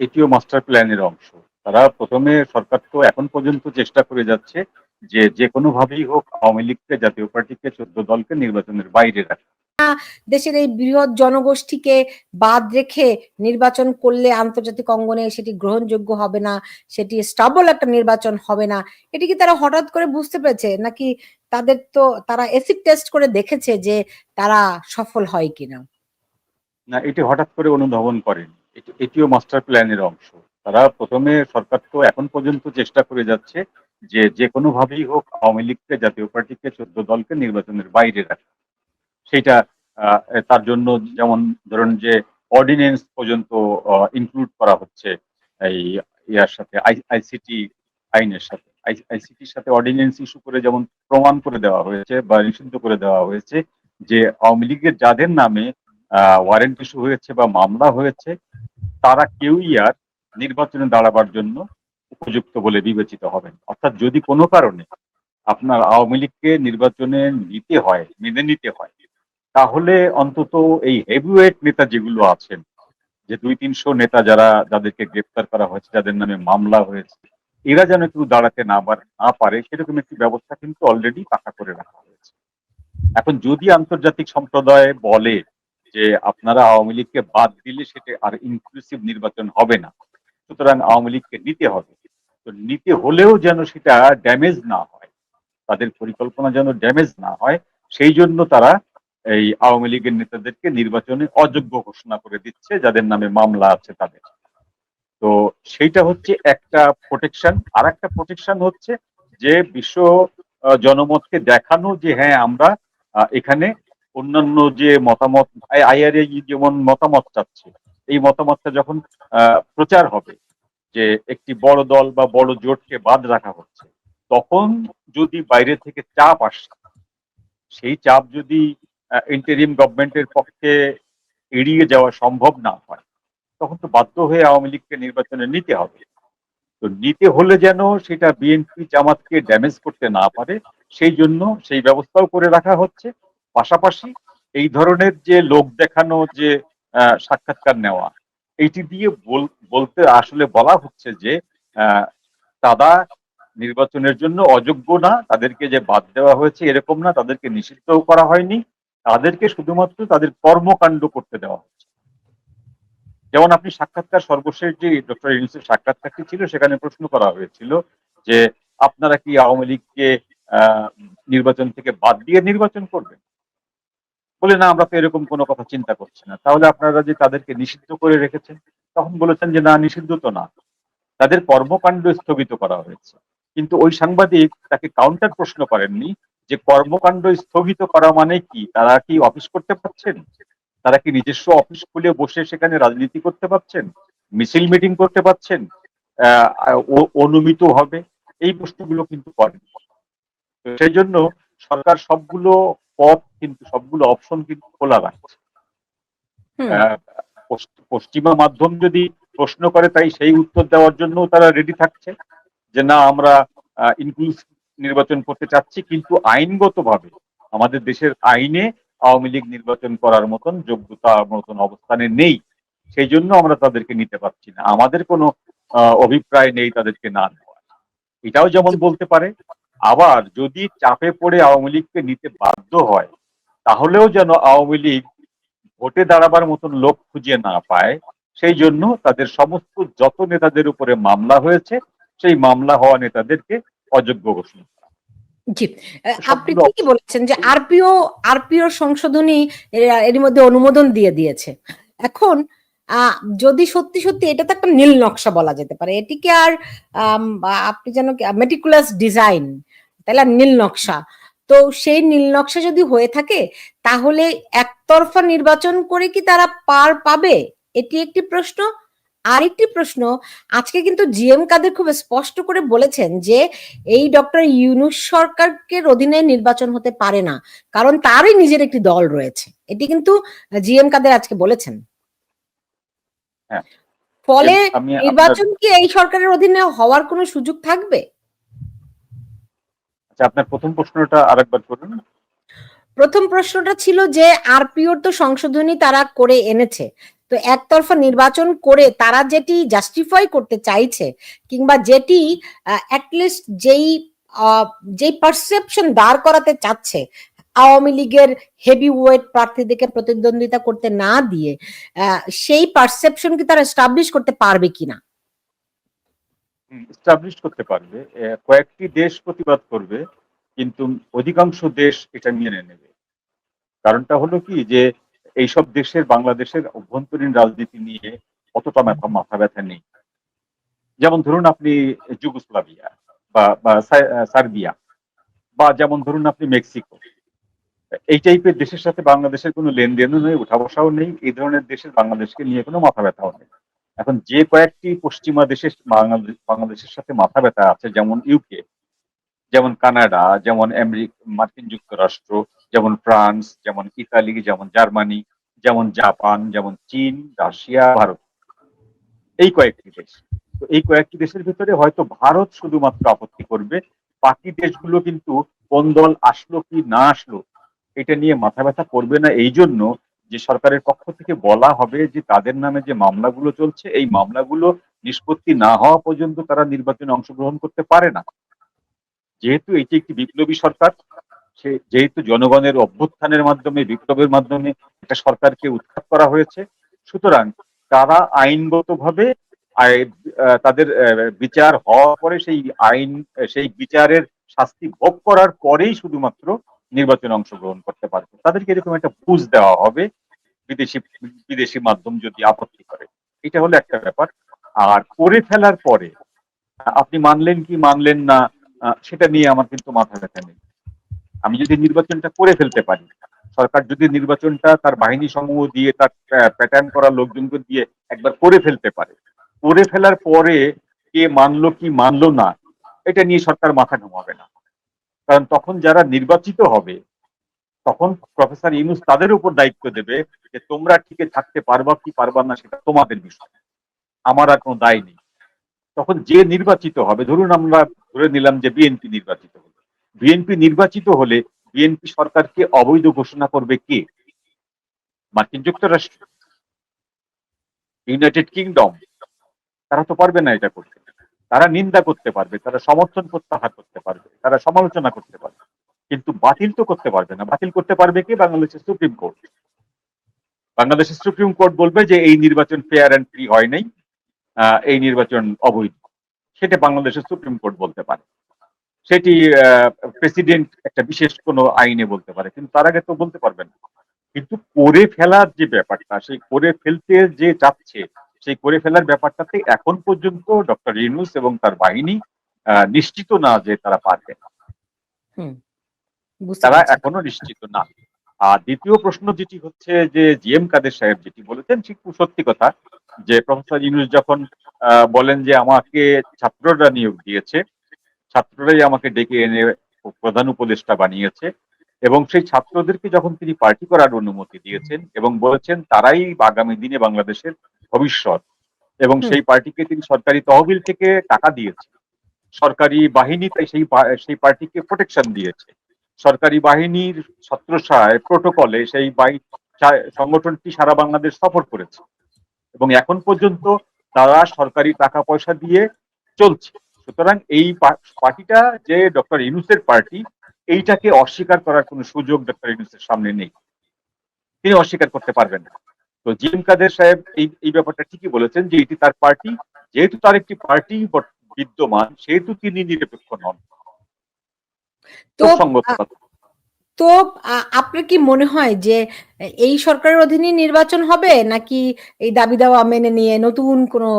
এটিও মাস্টার প্ল্যানের অংশ। তারা প্রথমে সরকার তো এখন পর্যন্ত চেষ্টা করে যাচ্ছে যে যে কোনো ভাবেই হোক আওয়ামী লীগকে জাতীয় পার্টিকে চোদ্দ দলকে নির্বাচনের বাইরে রাখা। দেশের এই বৃহৎ জনগোষ্ঠীকে বাদ রেখে নির্বাচন করলে আন্তর্জাতিক অঙ্গনে সেটি গ্রহণযোগ্য হবে না সেটি স্টাবল একটা নির্বাচন হবে না। এটি কি তারা হঠাৎ করে বুঝতে পেরেছে? নাকি তাদের তো তারা এসিড টেস্ট করে দেখেছে যে তারা সফল হয় কিনা? না এটি হঠাৎ করে অনুধাবন করেনি। এটিও মাস্টার প্ল্যানের অংশ। তারা প্রথমে সরকার তো এখন পর্যন্ত চেষ্টা করে যাচ্ছে যে যে কোনো ভাবেই হোক আওয়ামী লীগকে, জাতীয় পার্টিকে, চোদ্দ দলকে নির্বাচনের বাইরে রাখা। সেটা তার জন্য যেমন ধরুন যে অর্ডিনেন্স পর্যন্ত ইনক্লুড করা হচ্ছে এই ইয়ার সাথে আইসিটি আইনের সাথে। আইসিটির সাথে অর্ডিনেন্স ইস্যু করে যেমন প্রমাণ করে দেওয়া হয়েছে বা নিষিদ্ধ করে দেওয়া হয়েছে যে আওয়ামী লীগের যাদের নামে ওয়ারেন্ট ইস্যু হয়েছে বা মামলা হয়েছে তারা কেউই আর নির্বাচনে দাঁড়াবার জন্য উপযুক্ত বলে বিবেচিত হবেন। অর্থাৎ যদি কোনো কারণে আপনার আওয়ামী লীগকে নির্বাচনে নিতে হয়, মেনে নিতে হয়, তাহলে অন্তত এই হেভিওয়েট নেতা যেগুলো আছেন, যে দুই তিনশো নেতা যারা যাদেরকে গ্রেপ্তার করা হয়েছে, যাদের নামে মামলা হয়েছে, এরা যেন কেউ দাঁড়াতে না পারে সেরকম একটি ব্যবস্থা কিন্তু অলরেডি পাকা করে রাখা হয়েছে। এখন যদি আন্তর্জাতিক সম্প্রদায় বলে যে আপনারা আওয়ামী লীগকে বাদ দিলে সেটা আর ইনক্লুসিভ নির্বাচন হবে না। সুতরাং আওয়ামী লীগকে নিতে হবে। তো নিতে হলেও যেন সেটা ড্যামেজ না হয়, তাদের পরিকল্পনা যেন ড্যামেজ না হয়, সেই জন্য তারা এই আওয়ামী লীগের নেতাদেরকে নির্বাচনে অযোগ্য ঘোষণা করে দিচ্ছে, যাদের নামে মামলা আছে তাদের। তো সেইটা হচ্ছে একটা প্রোটেকশন আর একটা প্রোটেকশন হচ্ছে যে বিশ্ব জনমতকে দেখানো যে হ্যাঁ আমরা এখানে অন্যান্য যে মতামত আইআরএ যেমন মতামত চাচ্ছে, এই মতামতটা যখন প্রচার হবে যে একটি বড় দল বা বড় জোটকে বাদ রাখা হচ্ছে, তখন যদি বাইরে থেকে চাপ আসে, সেই চাপ যদি ইন্টারিম গভর্নমেন্টের পক্ষে এড়িয়ে যাওয়া সম্ভব না হয়, তখন তো বাধ্য হয়ে আওয়ামী লীগকে নির্বাচনে নিতে হবে। তো নিতে হলে যেন সেটা বিএনপি জামাতকে ড্যামেজ করতে না পারে, সেই জন্য সেই ব্যবস্থাও করে রাখা হচ্ছে। পাশাপাশি এই ধরনের যে লোক দেখানো, যে সাক্ষাৎকার নেওয়া, এইটি দিয়ে বল- বলতে আসলে বলা হচ্ছে যে তারা নির্বাচনের জন্য অযোগ্য না, তাদেরকে যে বাদ দেওয়া হয়েছে এরকম না, তাদেরকে নিষিদ্ধও করা হয়নি, তাদেরকে শুধুমাত্র তাদের কর্মকাণ্ড করতে দেওয়া হচ্ছে। যেমন আপনি সাক্ষাৎকার, সর্বশেষ যে ডক্টর ইউনুসের সাক্ষাৎকারটি ছিল, সেখানে প্রশ্ন করা হয়েছিল যে, আপনারা কি আওয়ামী লীগকে নির্বাচন থেকে বাদ দিয়ে নির্বাচন করবেন? বলে, না, আমরা তো এরকম কোনো কথা চিন্তা করছি না। তাহলে আপনারা যে তাদেরকে নিষিদ্ধ করে রেখেছেন, তখন বলেছেন যে, না, নিষিদ্ধ তো না। তাদের কর্মকাণ্ড স্থগিত করা হয়েছে। কিন্তু ওই সাংবাদিক তাকে কাউন্টার প্রশ্ন করেননি যে, কর্মকাণ্ড স্থগিত করা মানে কি? তারা কি অফিস করতে পারছেন? তারা কি নিজস্ব অফিস খুলে বসে সেখানে রাজনীতি করতে পারছেন? মিছিল মিটিং করতে পারছেন? অনুমিত হবে? এই প্রশ্নগুলো কিন্তু করেন সেই জন্য সরকার সবগুলো পথ কিন্তু সবগুলো অপশন কিন্তু খোলা রাখছে। পশ্চিমা মাধ্যম যদি প্রশ্ন করে তাই সেই উত্তর দেওয়ার জন্য তারা রেডি থাকছে যে না আমরা ইনক্লুসিভ নির্বাচন করতে চাচ্ছি কিন্তু আইনগতভাবে আমাদের দেশের আইনে আওয়ামী লীগ নির্বাচন করার মতন যোগ্যতা মতন অবস্থানে নেই। সেই জন্য আমরা তাদেরকে নিতে পারছি না। আমাদের কোনো আহ, অভিপ্রায় নেই তাদেরকে না নেওয়া এটাও যেমন বলতে পারে আবার যদি চাপে পড়ে আওয়ামী লীগকে নিতে বাধ্য হয় তাহলেও যেন আওয়ামী লীগ ভোটে দাঁড়াবার মতন লোক খুঁজে না পায় সেই জন্য তাদের সমস্ত যত নেতাদের উপরে মামলা হয়েছে সেই মামলা হওয়া নেতাদেরকে অযোগ্য ঘোষণা জি আপনি ঠিকই বলেছেন যে আরপিও আরপিও সংশোধনী এর- মধ্যে অনুমোদন দিয়ে দিয়েছে। এখন আহ, যদি সত্যি সত্যি এটা তো একটা নীল নকশা বলা যেতে পারে এটিকে আর আপনি যেন মেটিকুলাস ডিজাইন তাহলে নীল নকশা। তো সেই নীল নকশা যদি হয়ে থাকে তাহলে একতরফা নির্বাচন করে কি তারা পার পাবে? এটি একটি প্রশ্ন। আরেকটি প্রশ্ন আজকে কিন্তু জিএম কাদের খুব স্পষ্ট করে বলেছেন যে এই ডক্টর ইউনুস সরকারকে অধীনে নির্বাচন হতে পারে না কারণ তারই নিজের একটি দল রয়েছে। এটি কিন্তু জিএম কাদের আজকে বলেছেন। হ্যাঁ। ফলে নির্বাচন কি এই সরকারের অধীনে হওয়ার কোনো সুযোগ থাকবে? আচ্ছা আপনার প্রথম প্রশ্নটা আরেকবার করুন প্রথম প্রশ্নটা ছিল যে, আরপিওর তো সংশোধনী তারা করে এনেছে। তো একতরফা নির্বাচন করে তারা যেটি জাস্টিফাই করতে চাইছে, কিংবা যেটি অ্যাটলিস্ট যেই যেই পারসেপশন দাঁড় করাতে চাচ্ছে, আওয়ামী লীগের হেভি ওয়েট প্রার্থীদেরকে প্রতিদ্বন্দ্বিতা করতে না দিয়ে সেই পারসেপশন কি তারা এস্টাবলিশ করতে পারবে কিনা? স্টাবলিশ করতে পারবে। কয়েকটি দেশ প্রতিবাদ করবে, কিন্তু অধিকাংশ দেশ এটা মেনে নেবে। কারণটা হলো কি যে, এইসব দেশের, বাংলাদেশের অভ্যন্তরীণ রাজনীতি নিয়ে অতটা মাথা ব্যথা নেই। যেমন ধরুন আপনি যুগোস্লাভিয়া বা সার্বিয়া বা যেমন ধরুন আপনি মেক্সিকো। এই টাইপের দেশের সাথে বাংলাদেশের কোনো লেনদেনও নেই উঠা বসাও নেই, এই ধরনের দেশের বাংলাদেশকে নিয়ে কোনো মাথা ব্যথাও নেই। এখন যে কয়েকটি পশ্চিমা দেশের বাংলাদেশ, বাংলাদেশের সাথে মাথা ব্যথা আছে, যেমন ইউকে যেমন কানাডা, যেমন আমেরিকা, মার্কিন যুক্তরাষ্ট্র, যেমন ফ্রান্স, যেমন ইতালি, যেমন জার্মানি, যেমন জাপান, যেমন চীন, রাশিয়া, ভারত। এই কয়েকটি দেশ। তো এই কয়েকটি দেশের ভিতরে হয়তো ভারত শুধুমাত্র আপত্তি করবে, বাকি দেশগুলো কিন্তু কোন দল আসলো কি না আসলো, এটা নিয়ে মাথা ব্যথা করবে না। এই জন্য যে সরকারের পক্ষ থেকে বলা হবে যে তাদের নামে যে মামলাগুলো চলছে, এই মামলাগুলো নিষ্পত্তি না হওয়া পর্যন্ত তারা নির্বাচনে অংশগ্রহণ করতে পারে না। যেহেতু এটি একটি বিপ্লবী সরকার, সে যেহেতু জনগণের অভ্যুত্থানের মাধ্যমে, বিপ্লবের মাধ্যমে একটা সরকারকে উৎখাত করা হয়েছে, সুতরাং তারা আইনগতভাবে তাদের বিচার হওয়ার পরে সেই আইন, সেই বিচারের শাস্তি ভোগ করার পরেই শুধুমাত্র নির্বাচনে অংশগ্রহণ করতে পারবে। তাদেরকে এরকম একটা বুঝ দেওয়া হবে বিদেশি বিদেশি মাধ্যম যদি আপত্তি করে। এটা হলো একটা ব্যাপার। আর করে ফেলার পরে, আপনি মানলেন কি, মানলেন না সেটা নিয়ে আমার কিন্তু মাথা ব্যথা নেই। আমি যদি নির্বাচনটা করে ফেলতে পারি, সরকার যদি নির্বাচনটা তার বাহিনী সমূহ দিয়ে, তার প্যাটার্ন করা লোকজনকে দিয়ে একবার করে ফেলতে পারে, করে ফেলার পরে কে মানলো কি, মানলো না, এটা নিয়ে সরকার মাথা ঘামাবে না। কারণ তখন যারা নির্বাচিত হবে তখন প্রফেসর ইউনুস তাদের উপর দায়িত্ব দেবে যে তোমরা ঠিকই থাকতে পারবা কি পারবা না সেটা তোমাদের বিষয়। আমার আর কোনো দায় নেই। তখন যে নির্বাচিত হবে, ধরুন আমরা ধরে নিলাম যে বিএনপি নির্বাচিত হলো। বিএনপি নির্বাচিত হলে বিএনপি সরকারকে অবৈধ ঘোষণা করবে কে? মার্কিন যুক্তরাষ্ট্র। United Kingdom. তারা তো পারবে না এটা করতে। তারা নিন্দা করতে পারবে, তারা সমর্থন প্রত্যাহার করতে পারবে, তারা সমালোচনা করতে পারবে। কিন্তু বাতিল তো করতে পারবে না। বাতিল করতে পারবে কি? বাংলাদেশের সুপ্রিম কোর্ট। বাংলাদেশের সুপ্রিম কোর্ট বলবে যে এই নির্বাচন ফেয়ার অ্যান্ড ফ্রি হয় নাই। এই নির্বাচন অবৈধ। সেটা বাংলাদেশের সুপ্রিম কোর্ট বলতে পারে। সেটি প্রেসিডেন্ট একটা বিশেষ কোনো আইনে বলতে পারে। কিন্তু তার আগে তো বলতে পারবে না। কিন্তু করে ফেলার যে ব্যাপারটা, সেই করে ফেলতে যে যাচ্ছে সেই করে ফেলার ব্যাপারটাতে এখন পর্যন্ত ডক্টর ইউনুস এবং তার বাহিনী নিশ্চিত না যে তারা পারবে। তারা এখনও নিশ্চিত না। আর দ্বিতীয় প্রশ্ন যেটি হচ্ছে যে জি এম কাদের সাহেব যেটি বলেছেন ঠিক সত্যি কথা যে প্রফেসর ইউনুস যখন বলেন যে আমাকে ছাত্ররা নিয়োগ দিয়েছে ছাত্ররাই আমাকে ডেকে এনে প্রধান উপদেষ্টা বানিয়েছে এবং সেই ছাত্রদেরকে যখন তিনি পার্টি করার অনুমতি দিয়েছেন এবং বলেছেন তারাই আগামী দিনে বাংলাদেশের ভবিষ্যৎ এবং সেই পার্টিকে তিনি সরকারি তহবিল থেকে টাকা দিয়েছে সরকারি বাহিনী তাই সেই সেই পার্টিকে প্রোটেকশন দিয়েছে। সরকারি বাহিনীর ছত্রছায় প্রোটোকলে সেই সংগঠনটি সারা বাংলাদেশ সফর করেছে। এবং এখন পর্যন্ত তারা সরকারি টাকা পয়সা দিয়ে চলছে। সুতরাং এই পার্টিটা যে ডক্টর ইউনুসের পার্টি, এইটাকে অস্বীকার করার কোনো সুযোগ ডক্টর ইউনুসের সামনে নেই। তিনি অস্বীকার করতে পারবেন না। তো জিএম কাদের সাহেব এই এই ব্যাপারটা ঠিকই বলেছেন যে এটি তার পার্টি, যেহেতু তার একটি পার্টি বিদ্যমান, সেহেতু তিনি নিরপেক্ষ নন। তো তো আপনার কি মনে হয় যে এই সরকারের অধীনে নির্বাচন হবে নাকি এই দাবি দাওয়া মেনে নিয়ে নতুন কোনো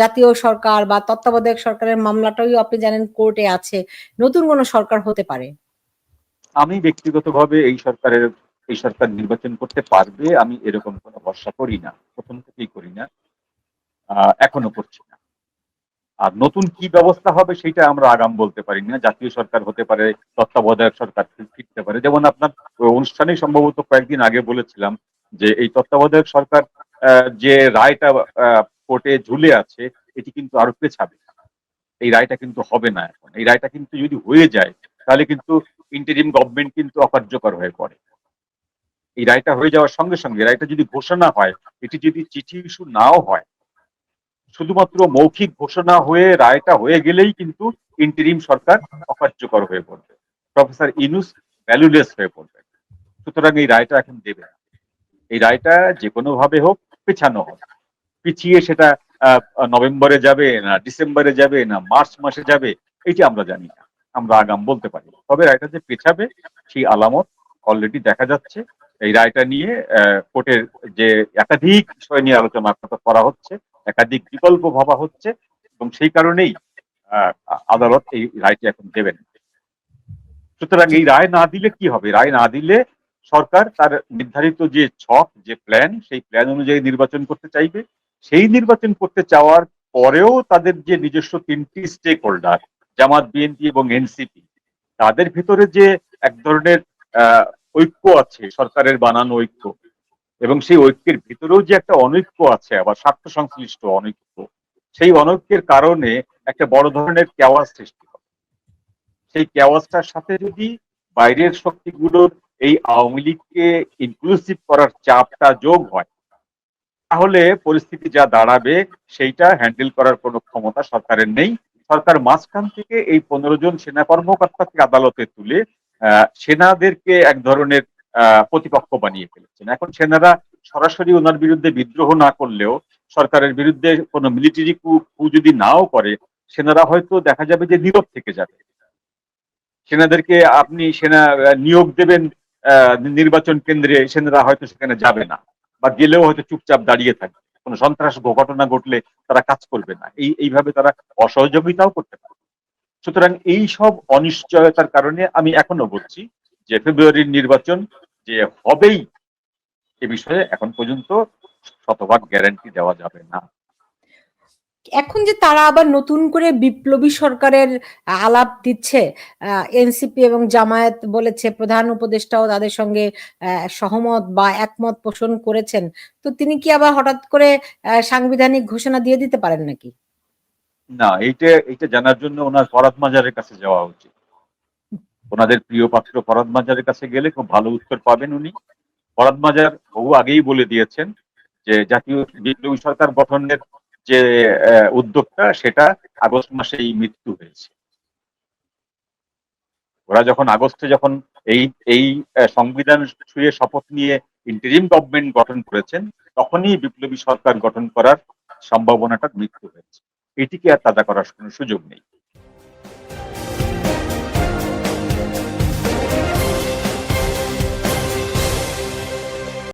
জাতীয় সরকার বা তত্ত্বাবধায়ক সরকারের মামলাটাও আপনি জানেন কোর্টে আছে নতুন কোনো সরকার হতে পারে? আমি ব্যক্তিগতভাবে এই সরকারের এই সরকার নির্বাচন করতে পারবে আমি এরকম কোনো ভরসা করি না প্রথম থেকেই করি না এখনও করছি। আর নতুন কি ব্যবস্থা হবে সেটা আমরা আগাম বলতে পারি না। জাতীয় সরকার হতে পারে, তত্ত্বাবধায়ক সরকার ফিরতে পারে। যেমন আপনার অনুষ্ঠানে সম্ভবত কয়েকদিন আগে বলেছিলাম যে এই তত্ত্বাবধায়ক সরকার যে রায়টা কোর্টে ঝুলে আছে, এটি কিন্তু আরও পেছাবে। এই রায়টা কিন্তু হবে না এখন। এই রায়টা কিন্তু যদি হয়ে যায়, তাহলে কিন্তু ইন্টারিম গভর্নমেন্ট কিন্তু অকার্যকর হয়ে পড়ে। এই রায়টা হয়ে যাওয়ার সঙ্গে সঙ্গে রায়টা যদি ঘোষণা হয়, এটি যদি চিঠি ইস্যু নাও হয় শুধুমাত্র মৌখিক ঘোষণা হয়ে, রায়টা হয়ে গেলেই কিন্তু ইন্টারিম সরকার অকার্যকর হয়ে পড়বে। প্রফেসর ইনুস ভ্যালুলেস হয়ে পড়বে। সুতরাং এই রায়টা এখন দেবে। এই রায়টা যে কোনো ভাবে হোক পেছানো হবে। পিছিয়ে সেটা নভেম্বরে যাবে না ডিসেম্বরে যাবে না মার্চ মাসে যাবে এটি আমরা জানি না। আমরা আগাম বলতে পারি। তবে রায়টা যে পেছাবে, সেই আলামত অলরেডি দেখা যাচ্ছে। এই রায়টা নিয়ে কোর্টের যে একাধিক বিষয় নিয়ে আলোচনা করা হচ্ছে। একাধিক বিকল্প ভাবা হচ্ছে এবং সেই কারণেই আদালত এই রায়টি এখন দেবেন। সুতরাং এই রায় না দিলে কি হবে? রায় না দিলে সরকার তার নির্ধারিত যে ছক, যে প্ল্যান সেই প্ল্যান অনুযায়ী নির্বাচন করতে চাইবে। সেই নির্বাচন করতে চাওয়ার পরেও তাদের যে নিজস্ব তিনটি স্টেক হোল্ডার জামাত, বিএনপি এবং এনসিপি, তাদের ভিতরে যে এক ধরনের ঐক্য আছে, সরকারের বানানো ঐক্য এবং সেই ঐক্যের ভিতরেও যে একটা অনৈক্য আছে, আবার স্বার্থ সংশ্লিষ্ট অনৈক্য, সেই অনৈক্যের কারণে একটা বড় ধরনের কেওয়াজ সৃষ্টি হবে সেই কেওয়াজটার সাথে যদি বাইরের শক্তিগুলোর এই আওয়ামী লীগকে ইনক্লুসিভ করার চাপটা যোগ হয়, তাহলে পরিস্থিতি যা দাঁড়াবে সেইটা হ্যান্ডেল করার কোনো ক্ষমতা সরকারের নেই। সরকার মাঝখান থেকে এই পনেরো জন সেনা কর্মকর্তাকে আদালতে তুলে সেনাদেরকে এক ধরনের প্রতিপক্ষ বানিয়ে ফেলেছেন। এখন সেনারা সরাসরি ওনার বিরুদ্ধে বিদ্রোহ না করলেও, সরকারের বিরুদ্ধে কোনো মিলিটারি কু যদি নাও করে, সেনারা হয়তো দেখা যাবে যে নীরব থেকে যাবে। সেনাদেরকে আপনি সেনা নিয়োগ দেবেন নির্বাচন কেন্দ্রে, সেনারা হয়তো সেখানে যাবে না বা গেলেও হয়তো চুপচাপ দাঁড়িয়ে থাকবে। কোনো সন্ত্রাস ঘটনা ঘটলে তারা কাজ করবে না। এই, এইভাবে তারা অসহযোগিতাও করতে পারে। সুতরাং এই সব অনিশ্চয়তার কারণে আমি এখনও বলছি যে ফেব্রুয়ারির নির্বাচন যে হবেই এ বিষয়ে এখন পর্যন্ত শতভাগ গ্যারান্টি দেওয়া যাবে না। এখন যে তারা আবার নতুন করে বিপ্লবী সরকারের আলাপ দিচ্ছে এনসিপি এবং জামায়াত বলেছে প্রধান উপদেষ্টাও তাদের সঙ্গে সহমত বা একমত পোষণ করেছেন। তো তিনি কি আবার হঠাৎ করে সাংবিধানিক ঘোষণা দিয়ে দিতে পারেন নাকি? না এইটা এইটা জানার জন্য ওনার ফরাদ মাজারের কাছে যাওয়া উচিত। ওনাদের প্রিয় পাত্র ফরাদ মাজারের কাছে গেলে খুব ভালো উত্তর পাবেন উনি। ফরাদ মাজার বহু আগেই বলে দিয়েছেন যে জাতীয় বিপ্লবী সরকার গঠনের যে উদ্যোগটা, সেটা আগস্ট মাসেই মৃত্যু হয়েছে। ওরা যখন আগস্টে যখন এই এই সংবিধান ছুঁয়ে শপথ নিয়ে ইন্টারিম গভর্নমেন্ট গঠন করেছেন, তখনই বিপ্লবী সরকার গঠন করার সম্ভাবনাটা মৃত্যু হয়েছে। এটিকে আর তাজা করার কোনো সুযোগ নেই।